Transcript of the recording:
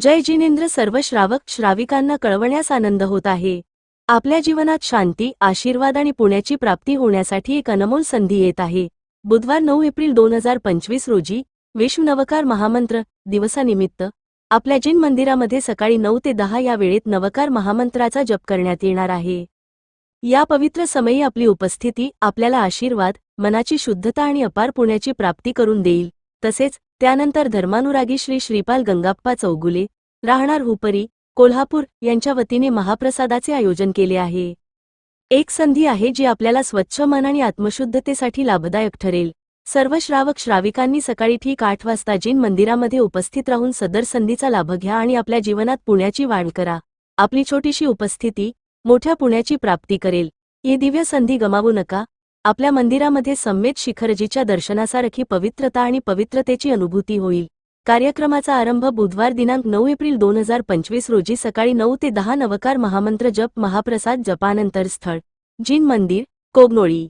जय जिनेंद्र सर्व श्रावक श्राविकांना कळवण्यास आनंद होत आहे. आपल्या जीवनात शांती आशीर्वाद आणि पुण्याची प्राप्ती होण्यासाठी एक अनमोल संधी येत आहे. बुधवार नऊ एप्रिल दोन हजार पंचवीस रोजी विश्व नवकार महामंत्र दिवसानिमित्त आपल्या जिन मंदिरामध्ये सकाळी नऊ ते दहा या वेळेत नवकार महामंत्राचा जप करण्यात येणार आहे. या पवित्र समयी आपली उपस्थिती आपल्याला आशीर्वाद मनाची शुद्धता आणि अपार पुण्याची प्राप्ती करून देईल. तसेच त्यानंतर धर्मानुरागी श्री श्रीपाल गंगाप्पा चौगुले राहणार हुपरी कोल्हापूर यांच्या वतीने महाप्रसादाचे आयोजन केले आहे. एक संधी आहे जी आपल्याला स्वच्छ मन आणि आत्मशुद्धतेसाठी लाभदायक ठरेल. सर्व श्रावक श्राविकांनी सकाळी ठीक आठ वाजता जिन मंदिरामध्ये उपस्थित राहून सदर संधीचा लाभ घ्या आणि आपल्या जीवनात पुण्याची वाढ करा. आपली छोटीशी उपस्थिती मोठ्या पुण्याची प्राप्ती करेल. ही दिव्य संधी गमावू नका. आपल्या मंदिरामध्ये सम्मेत शिखरजीच्या दर्शनासारखी पवित्रता आणि पवित्रतेची अनुभूती होईल. कार्यक्रमाचा आरंभ बुधवार दिनांक नऊ एप्रिल दोन हजार पंचवीस रोजी सकाळी नऊ ते दहा नवकार महामंत्र जप महाप्रसाद जपानंतर स्थळ. जिन मंदिर कोगनोळी.